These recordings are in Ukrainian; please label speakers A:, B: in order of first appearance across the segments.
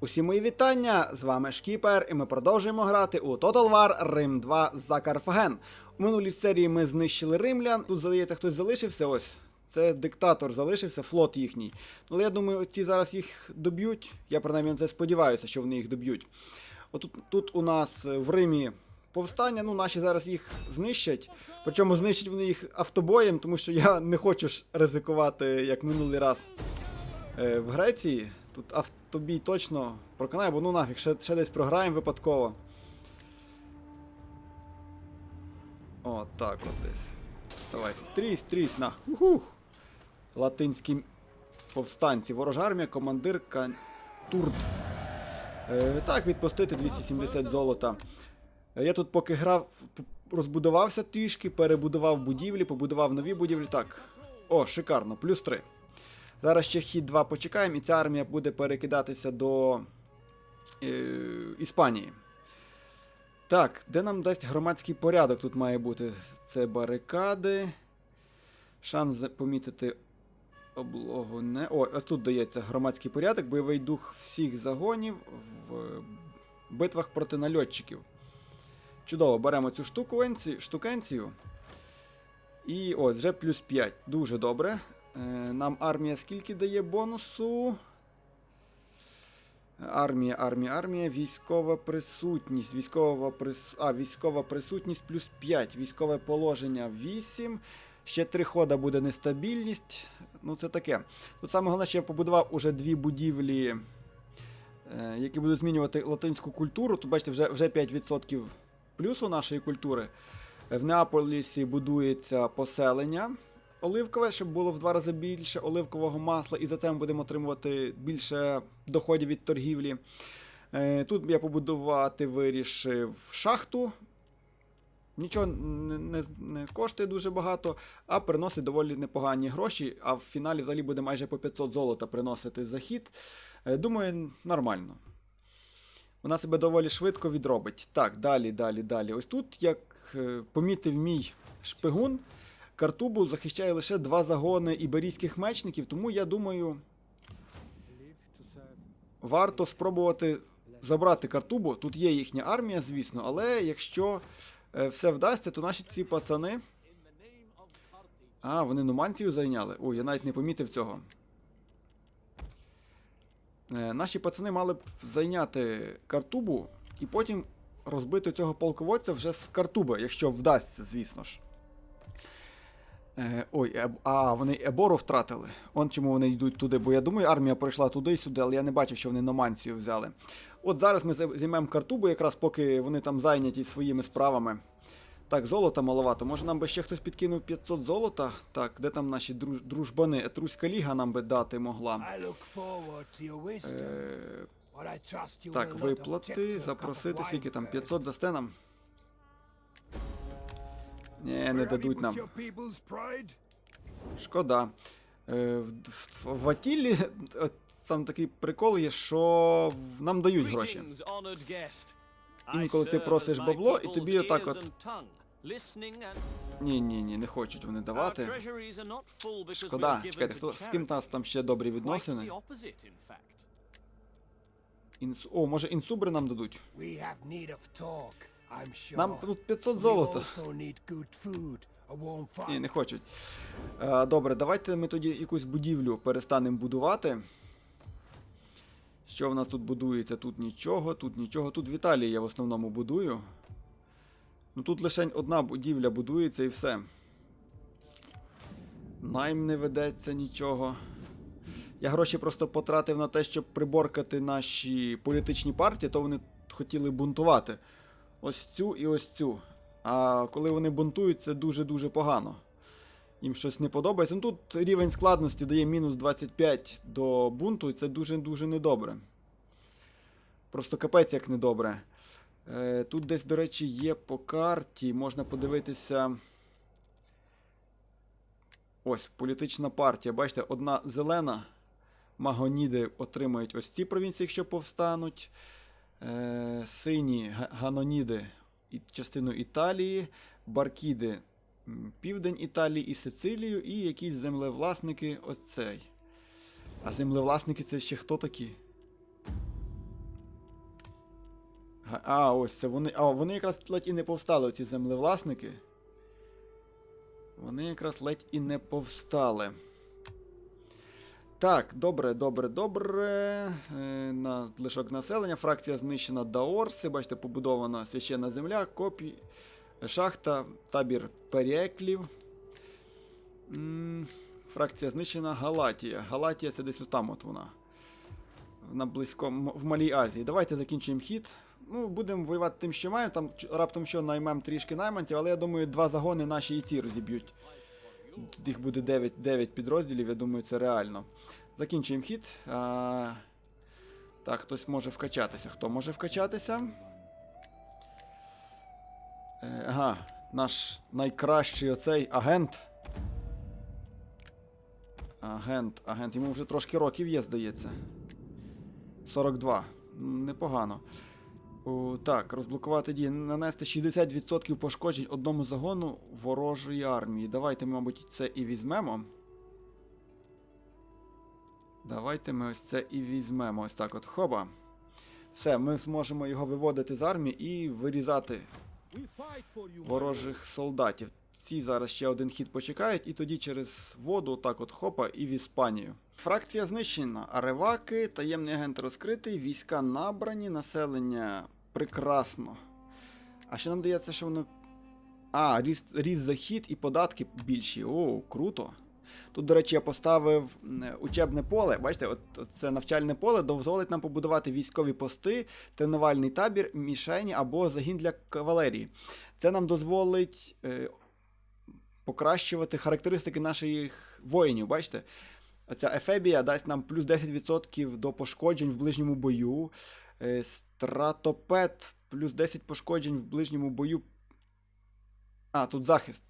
A: Усі мої вітання! З вами Шкіпер, і ми продовжуємо грати у Total War Rim 2 за Карфаген. У минулій серії ми знищили римлян. Тут здається, хтось залишився. Ось. Це диктатор залишився, флот їхній. Але я думаю, ці зараз їх доб'ють. Я принаймні це сподіваюся, що вони їх доб'ють. Отут тут у нас е, в Римі повстання, ну наші зараз їх знищать. Причому знищать вони їх автобоєм, тому що я не хочу ж ризикувати, як минулий раз е, в Греції. Тут автобій точно проконає, бо ну нафіг, ще, ще десь програємо випадково. О, так от десь. Давай. Трісь, трісь, на. Уху. Латинські повстанці. Ворожа армія, командир Кантурд. Е, так, відпустити 270 золота. Е, Я тут поки грав, розбудувався трішки, перебудував будівлі, побудував нові будівлі. Так. О, шикарно, плюс 3. Зараз ще хід 2 почекаємо, і ця армія буде перекидатися до е, Іспанії. Так, де нам дасть громадський порядок тут має бути? Це барикади. Шанс помітити облогу не. О, ось тут дається громадський порядок, бойовий дух всіх загонів в битвах проти нальотчиків. Чудово, беремо цю штукенці, штукенцію. І ось, вже плюс 5. Дуже добре. Е, Нам армія скільки дає бонусу? Армія, армія, армія, військова присутність. Військова, прис... а, військова присутність плюс 5. Військове положення 8. Ще 3 хода буде нестабільність. Ну, це таке. Тут саме головне, що я побудував уже дві будівлі, е, які будуть змінювати латинську культуру. Тут, бачите, вже, вже 5% плюсу нашої культури. В Неаполісі будується поселення оливкове, щоб було в два рази більше оливкового масла, і за це ми будемо отримувати більше доходів від торгівлі. Е, Тут я побудувати вирішив шахту. Нічого не, не, не коштує дуже багато, а приносить доволі непогані гроші. А в фіналі взагалі буде майже по 500 золота приносити захід. Е, Думаю, нормально. Вона себе доволі швидко відробить. Так, далі, далі, далі. Ось тут, як е, помітив мій шпигун, Картубу захищає лише два загони іберійських мечників, тому я думаю, варто спробувати забрати Картубу. Тут є їхня армія, звісно, але якщо е, все вдасться, то наші ці пацани. А, вони Нуманцію зайняли. Ой, я навіть не помітив цього. Е, Наші пацани мали б зайняти Картубу і потім розбити цього полководця вже з Картуби, якщо вдасться, звісно ж. Е, ой, а, вони Ебору втратили. Он чому вони йдуть туди. Бо я думаю, армія пройшла туди і сюди, але я не бачив, що вони Номанцію взяли. От зараз ми зай- займемо Картубу, якраз поки вони там зайняті своїми справами. Так, золота маловато. Може нам би ще хтось підкинув 500 золота? Так, де там наші друж- дружбани? Етруська ліга нам би дати могла. Е, так, виплати, запросити, скільки там? 500 дасте нам? Ні, не дадуть нам. Шкода. Е, в, в, в Атіллі е, там такий прикол є, що нам дають гроші. Інколи ти просиш бабло, і тобі отак от- Ні, ні, ні, не хочуть вони давати. Шкода, чекайте, хто, з ким нас там ще добрі відносини? Інс... О, може інсубри нам дадуть? Нам тут 500 золота. Ні, не хочуть. Е, добре, давайте ми тоді якусь будівлю перестанемо будувати. Що в нас тут будується? Тут нічого, тут нічого. Тут в Італії я в основному будую. Ну тут лише одна будівля будується і все. Найм не ведеться нічого. Я гроші просто потратив на те, щоб приборкати наші політичні партії, то вони хотіли бунтувати. Ось цю і ось цю. А коли вони бунтують, це дуже-дуже погано. Їм щось не подобається. Ну тут рівень складності дає мінус 25 до бунту, і це дуже-дуже недобре. Просто капець як недобре. Е, тут десь, до речі, є по карті, можна подивитися. Ось, політична партія. Бачите, одна зелена. Магоніди отримають ось ці провінції, якщо повстануть. Е, сині ганоніди і частину Італії, Баркіди південь Італії і Сицилію, і якісь землевласники ось цей. А землевласники це ще хто такі? А, ось це вони. А, вони якраз ледь і не повстали, ці землевласники. Вони якраз ледь і не повстали. Так, добре, добре, добре. Е, на лишок населення. Фракція знищена Даорси. Бачите, побудована священна земля, копі, шахта, табір переклів. Фракція знищена Галатія. Галатія це десь там от вона. На близько в Малій Азії. Давайте закінчуємо хід. Ну, будемо воювати тим, що маємо. Там раптом що наймемо трішки найманців, але я думаю, два загони наші і ці розіб'ють. Їх буде 9, 9 підрозділів, я думаю, це реально. Закінчуємо хід. А, так, хтось може вкачатися. Хто може вкачатися? Е, ага, наш найкращий оцей агент. Агент, агент. Йому вже трошки років є, здається. 42. Непогано. О, так, розблокувати дії. Нанести 60% пошкоджень одному загону ворожої армії. Давайте, мабуть, це і візьмемо. Давайте ми ось це і візьмемо. Ось так от. Хоба. Все, ми зможемо його виводити з армії і вирізати ворожих солдатів. Ці зараз ще один хід почекають, і тоді через воду, так от хопа, і в Іспанію. Фракція знищена. Ареваки, таємний агент розкритий, війська набрані, населення прекрасно. А що нам дається, що воно. А, ріст, ріст захід і податки більші. О, круто. Тут, до речі, я поставив учебне поле. Бачите, от, от це навчальне поле дозволить нам побудувати військові пости, тренувальний табір, мішені або загін для кавалерії. Це нам дозволить е, покращувати характеристики наших воїнів. Бачите? Оця Ефебія дасть нам плюс 10% до пошкоджень в ближньому бою. Е, стратопед плюс 10 пошкоджень в ближньому бою. А, тут захист.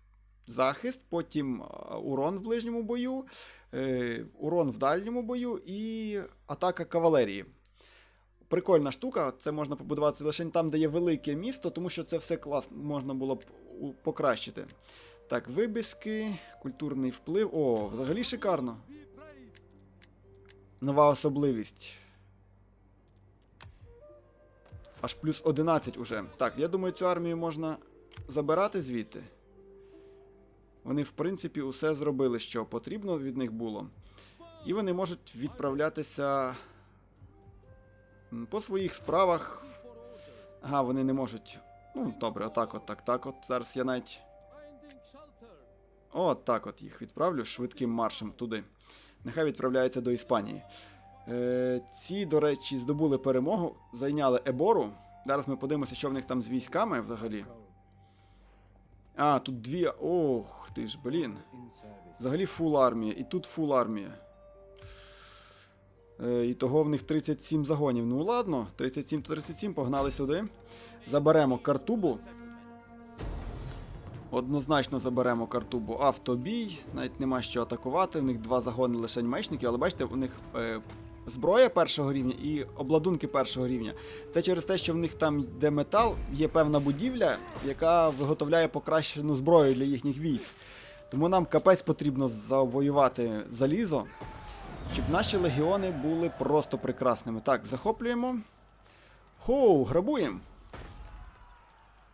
A: Захист, потім урон в ближньому бою, е, урон в дальньому бою і атака кавалерії. Прикольна штука, це можна побудувати лише там, де є велике місто, тому що це все класно можна було б покращити. Так, вибіски, культурний вплив. О, взагалі шикарно. Нова особливість. Аж плюс 11 уже. Так, я думаю, цю армію можна забирати звідти. Вони, в принципі, усе зробили, що потрібно від них було. І вони можуть відправлятися по своїх справах. Ага, вони не можуть. Ну, добре, отак от, так, так от. Зараз я навіть. От так от їх відправлю швидким маршем туди. Нехай відправляються до Іспанії. Е, ці, до речі, здобули перемогу, зайняли Ебору. Зараз ми подивимося, що в них там з військами взагалі. А, тут дві. Ох ти ж, блін. Взагалі фул армія. І тут фул армія. Е, і того в них 37 загонів. Ну ладно, 37 то 37, погнали сюди. Заберемо картубу. Однозначно заберемо картубу автобій. Навіть нема що атакувати. В них два загони лише мечників, але бачите, у них е, зброя першого рівня і обладунки першого рівня. Це через те, що в них там де метал, є певна будівля, яка виготовляє покращену зброю для їхніх військ. Тому нам капець потрібно завоювати залізо, щоб наші легіони були просто прекрасними. Так, захоплюємо. Хоу, грабуємо.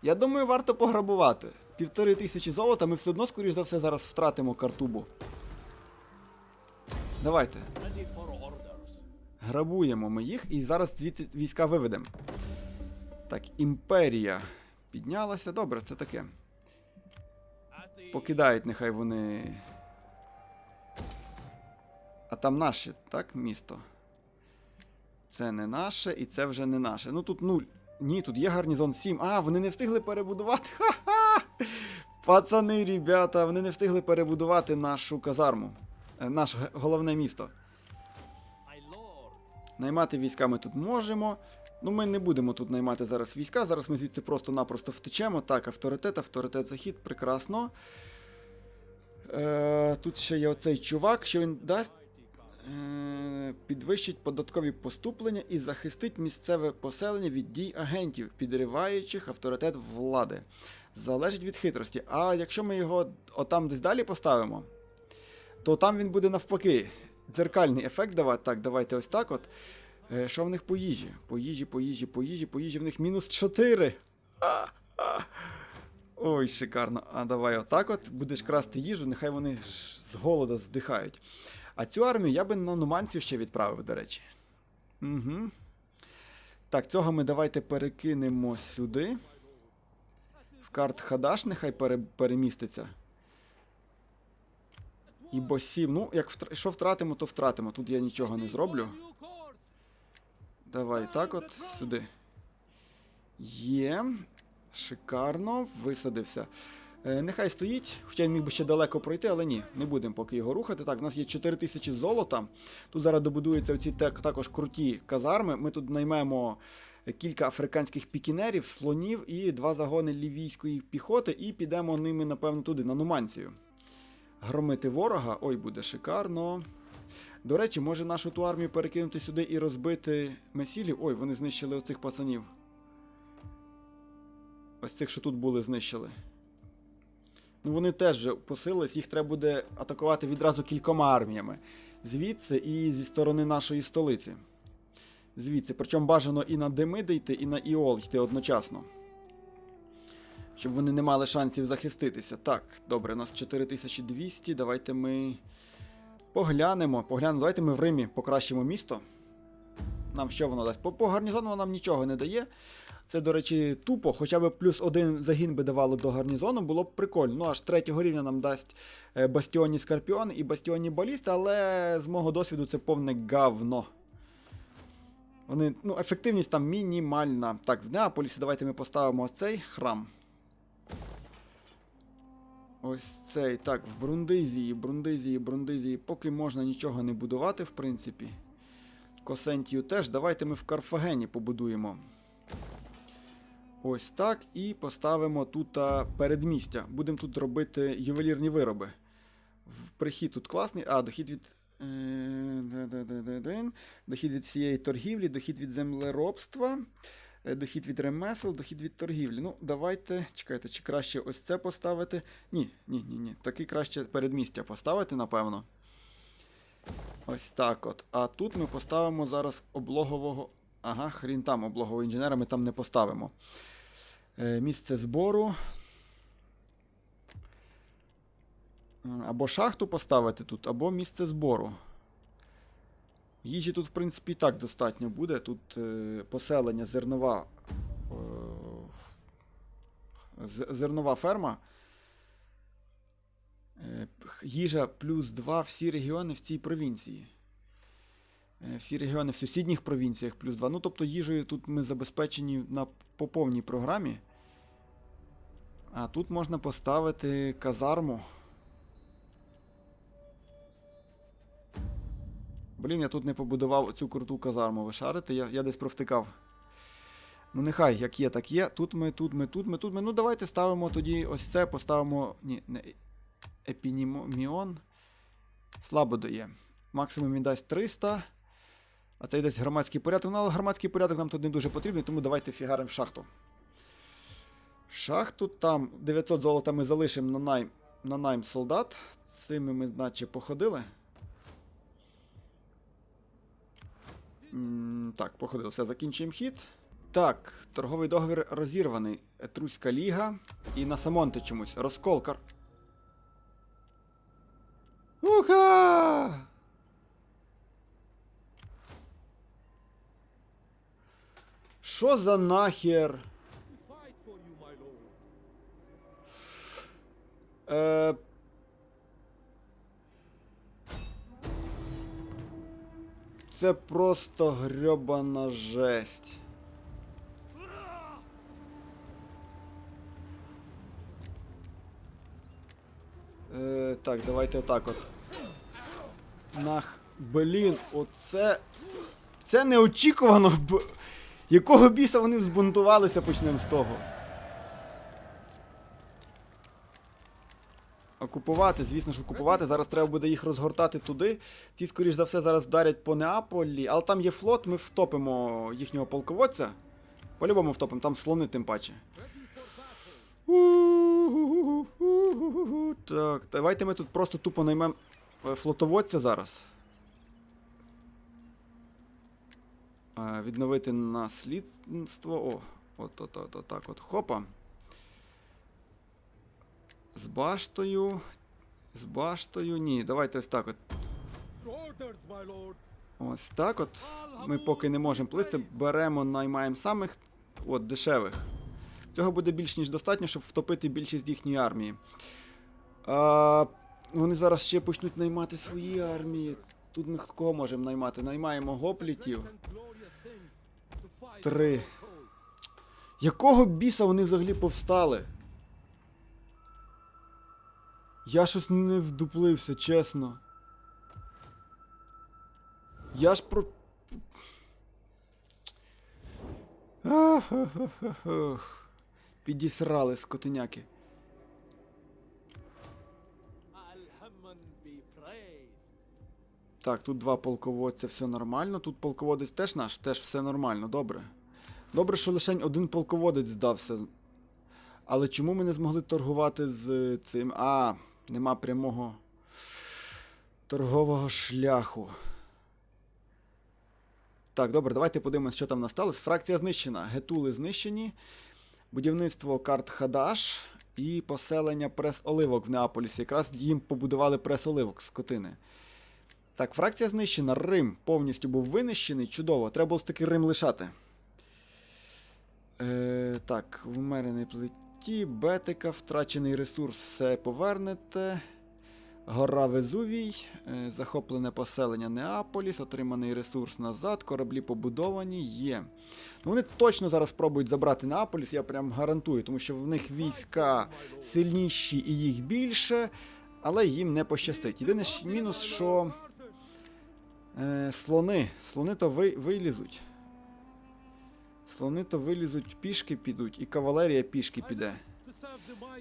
A: Я думаю, варто пограбувати. Півтори тисячі золота, ми все одно, скоріш за все, зараз втратимо картубу. Давайте. Грабуємо ми їх і зараз звідси війська виведемо. Так, імперія піднялася. Добре, це таке. Покидають нехай вони. А там наше, так, місто. Це не наше, і це вже не наше. Ну тут нуль. Ні, тут є гарнізон 7. А, вони не встигли перебудувати. Ха-ха! Пацани, ребята, вони не встигли перебудувати нашу казарму. Е, Наше головне місто. Наймати війська ми тут можемо. Ну, ми не будемо тут наймати зараз війська. Зараз ми звідси просто-напросто втечемо. Так, авторитет, авторитет, захід, прекрасно. Е, тут ще є оцей чувак, що він дасть. Е, підвищить податкові поступлення і захистить місцеве поселення від дій агентів, підриваючих авторитет влади. Залежить від хитрості. А якщо ми його отам десь далі поставимо, то там він буде навпаки. Дзеркальний ефект давати. Так, давайте ось так от. Е, Що в них по їжі? По їжі, по їжі, по їжі, по їжі в них мінус 4. Ой, шикарно. А давай отак от будеш красти їжу, нехай вони з голода здихають. А цю армію я би на Нуманцію ще відправив, до речі. Угу. Так, цього ми давайте перекинемо сюди. В карт Хадаш нехай пере, переміститься. І босів. Ну, як втр... що втратимо, то втратимо. Тут я нічого не зроблю. Давай так от сюди. Є. Шикарно, висадився. Е, нехай стоїть, хоча він міг би ще далеко пройти, але ні, не будемо поки його рухати. Так, у нас є 4000 золота. Тут зараз добудуються оці так, також круті казарми. Ми тут наймемо кілька африканських пікінерів, слонів і два загони лівійської піхоти, і підемо ними, напевно, туди, на Нуманцію. Громити ворога. Ой, буде шикарно. До речі, може нашу ту армію перекинути сюди і розбити месілів. Ой, вони знищили оцих пацанів. Ось цих, що тут були, знищили. Ну вони теж вже посилились, їх треба буде атакувати відразу кількома арміями. Звідси і зі сторони нашої столиці. Звідси. Причому бажано і на Демиди йти, і на Іол йти одночасно. Щоб вони не мали шансів захиститися. Так, добре, у нас 4200. Давайте ми. Поглянемо, поглянемо. Давайте ми в Римі покращимо місто. Нам що воно дасть? По, по гарнізону нам нічого не дає. Це, до речі, тупо, хоча б плюс один загін би давало до гарнізону, було б прикольно. Ну, аж третього рівня нам дасть е, Бастіоні Скорпіон і Бастіоні Баліст, але з мого досвіду це повне говно. Вони, ну, ефективність там мінімальна. Так, в Неаполісі давайте ми поставимо цей храм. Ось цей. Так, в Брундизії, Брундизії, Брундизії. Поки можна нічого не будувати, в принципі. Косентію теж. Давайте ми в Карфагені побудуємо. Ось так. І поставимо тут передмістя. Будемо тут робити ювелірні вироби. Прихід тут класний. А, дохід від. е. Дохід від цієї торгівлі, дохід від землеробства, дохід від ремесел, дохід від торгівлі. Ну, давайте, чекайте, чи краще ось це поставити? Ні, ні, ні, ні. Таки краще передмістя поставити, напевно. Ось так от. А тут ми поставимо зараз облогового. Ага, хрін там облогового інженера ми там не поставимо. Е, місце збору. Або шахту поставити тут, або місце збору. Їжі тут, в принципі, і так достатньо буде. Тут е, поселення зернова. Е, зернова ферма. Е, їжа плюс 2 всі регіони в цій провінції. Е, Всі регіони в сусідніх провінціях плюс 2. Ну, тобто їжею тут ми забезпечені на по повній програмі. А тут можна поставити казарму. Блін, я тут не побудував цю круту казарму. Ви шарите? Я, я десь провтикав. Ну, нехай, як є, так є. Тут ми, тут ми, тут ми, тут ми. Ну, давайте ставимо тоді ось це, поставимо. Ні, не епініміон. Слабо дає. Максимум він дасть 300. А цей десь громадський порядок. Ну, але громадський порядок нам тут не дуже потрібний, тому давайте фігаримо в шахту. Шахту там 900 золота ми залишимо на найм, на найм солдат. Цими ми, наче, походили. Так, походили, все, закінчуємо хід. Так, торговий договір розірваний. Етруська ліга і на Самонте чомусь. Розколкар. Уха! Що за нахер? Е... Це просто грьобана жесть. Е, так, давайте отак от. Нах. Блін, оце. Це неочікувано. Б... Якого біса вони взбунтувалися, почнемо з того. Окупувати, звісно ж, окупувати. Зараз треба буде їх розгортати туди. Ці, скоріш за все, зараз вдарять по Неаполі. Але там є флот, ми втопимо їхнього полководця. По-любому втопимо, там слони тим паче. Так, давайте ми тут просто тупо наймемо флотоводця зараз. Відновити наслідство. О, от, от, от, от так от. Хопа. З баштою. З баштою. Ні, давайте ось так от. Ось так от. Ми поки не можемо плисти, беремо, наймаємо самих от, дешевих. Цього буде більш ніж достатньо, щоб втопити більшість їхньої армії. А, вони зараз ще почнуть наймати свої армії. Тут ми кого можемо наймати? Наймаємо гоплітів. Три. Якого біса вони взагалі повстали? Я щось не вдуплився, чесно. Я ж про. Підісрали скотиняки. Так, тут два полководця, все нормально. Тут полководець теж наш, теж все нормально, добре. Добре, що лише один полководець здався. Але чому ми не змогли торгувати з цим. А, нема прямого торгового шляху. Так, добре, давайте подивимося, що там насталося. Фракція знищена. Гетули знищені. Будівництво карт Хадаш і поселення прес-оливок в Неаполісі. Якраз їм побудували прес-оливок скотини. Так, фракція знищена. Рим повністю був винищений. Чудово. Треба було таки Рим лишати. Е, так, в умереній Бетика, втрачений ресурс, все повернете. Гора Везувій, е, захоплене поселення Неаполіс, отриманий ресурс назад, кораблі побудовані є. Ну, вони точно зараз спробують забрати Неаполіс, я прям гарантую, тому що в них війська сильніші і їх більше, але їм не пощастить. Єдиний мінус, що е, слони. Слони то ви, вилізуть. Слони то вилізуть, пішки підуть, і кавалерія пішки піде.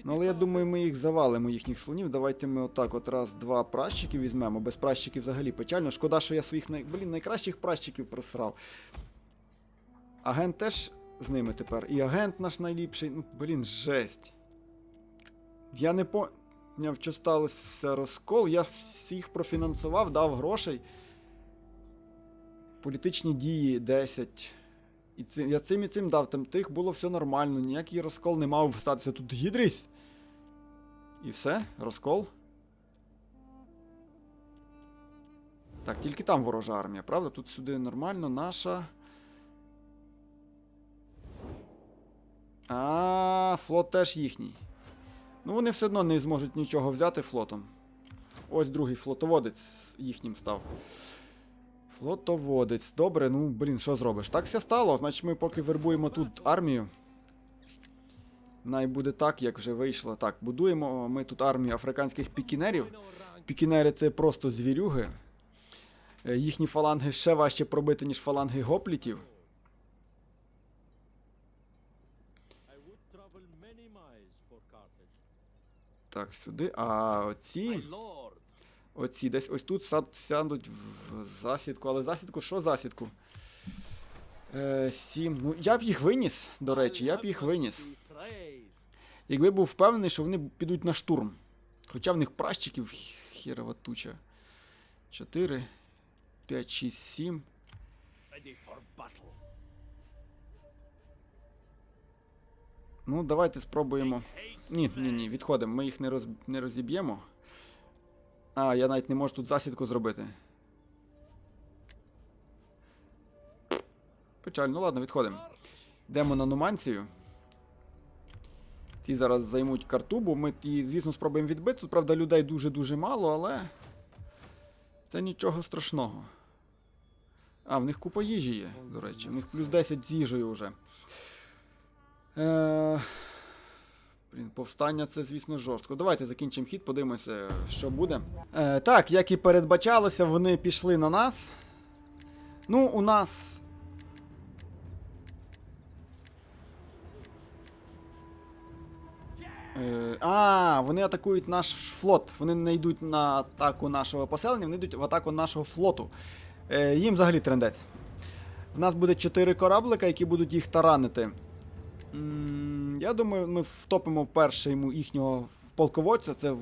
A: Ну, але я думаю, ми їх завалимо, їхніх слонів. Давайте ми отак от раз, два пращики візьмемо. Без пращиків взагалі печально. Шкода, що я своїх най... Блін, найкращих пращиків просрав. Агент теж з ними тепер. І агент наш найліпший. Ну, блін, жесть. Я не по. Поняв, що сталося розкол. Я всіх профінансував, дав грошей. Політичні дії 10. І цим, я цим і цим дав, там тих було все нормально, ніякий розкол не мав статися. Тут гідрись. І все, розкол. Так, тільки там ворожа армія, правда? Тут сюди нормально, наша. А, флот теж їхній. Ну вони все одно не зможуть нічого взяти флотом. Ось другий флотоводець їхнім став. Флотоводець. Добре, ну блін, що зробиш? Так все стало, значить ми поки вербуємо тут армію. Най буде так, як вже вийшло. Так, будуємо ми тут армію африканських пікінерів. Пікінери це просто звірюги. Е, Їхні фаланги ще важче пробити, ніж фаланги гоплітів. Так, сюди. А оці. Оці десь ось тут сядуть в засідку. Але засідку, що засідку? Е, сім. Ну, я б їх виніс, до речі, я б їх виніс. Якби був впевнений, що вони підуть на штурм. Хоча в них пращиків хірова туча. 4, 5, 6, 7.
B: Ready for battle.
A: Ну, давайте спробуємо. Ні, ні, ні, відходимо. Ми їх не, роз... не розіб'ємо. А, я навіть не можу тут засідку зробити. Печально, ну ладно, відходимо. Йдемо на Нуманцію. Ті зараз займуть картубу. Ми її, звісно, спробуємо відбити. Тут, правда, людей дуже-дуже мало, але. Це нічого страшного. А, в них купа їжі є, до речі. В них плюс 10 з їжею вже. Е... Блін, повстання це, звісно, жорстко. Давайте закінчимо хід, подивимося, що буде. Е, так, як і передбачалося, вони пішли на нас. Ну, у нас. Е, а, вони атакують наш флот. Вони не йдуть на атаку нашого поселення, вони йдуть в атаку нашого флоту. Е, їм взагалі трендець. В нас буде 4 кораблика, які будуть їх таранити. Я думаю, ми втопимо перший йому їхнього полководця. Це в-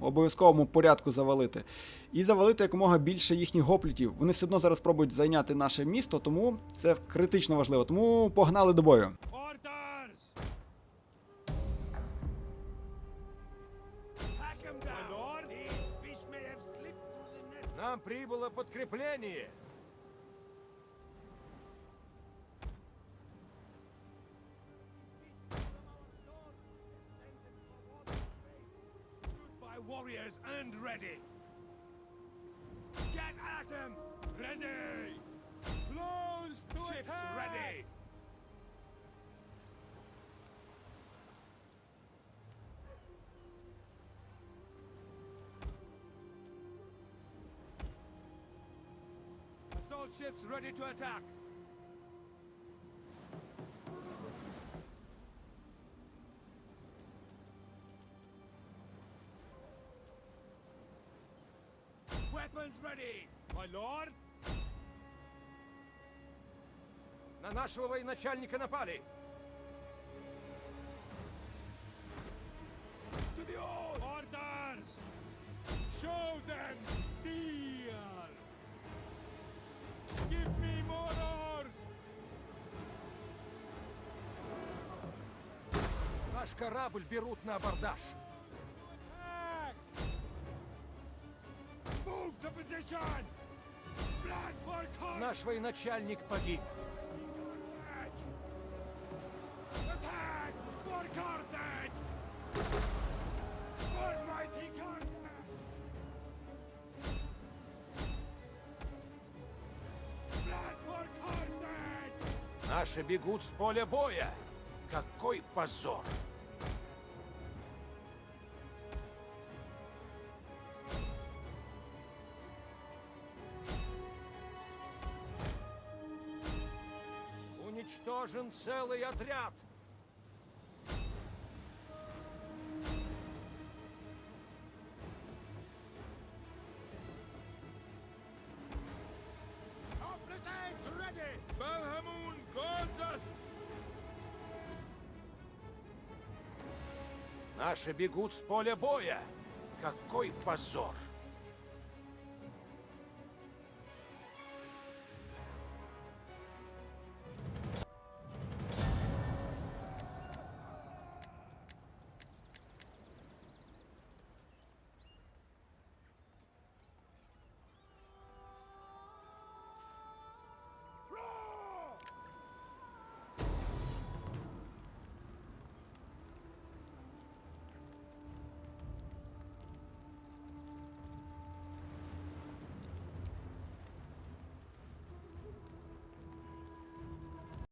A: обов'язковому порядку завалити. І завалити якомога більше їхніх гоплітів. Вони все одно зараз спробують зайняти наше місто, тому це критично важливо. Тому погнали до бою.
C: Orders!
B: Hack him Assault ships ready to attack. Weapons ready.
C: My lord!
D: На нашего военачальника напали.
B: To the old.
C: Orders! Show them steel! Warriors!
D: Наш корабль берут на абордаж.
C: Move the position!
D: Наш военачальник погиб. Наши бегут с поля боя. Какой позор! Уничтожен целый отряд. Наши бегут с поля боя. Какой позор!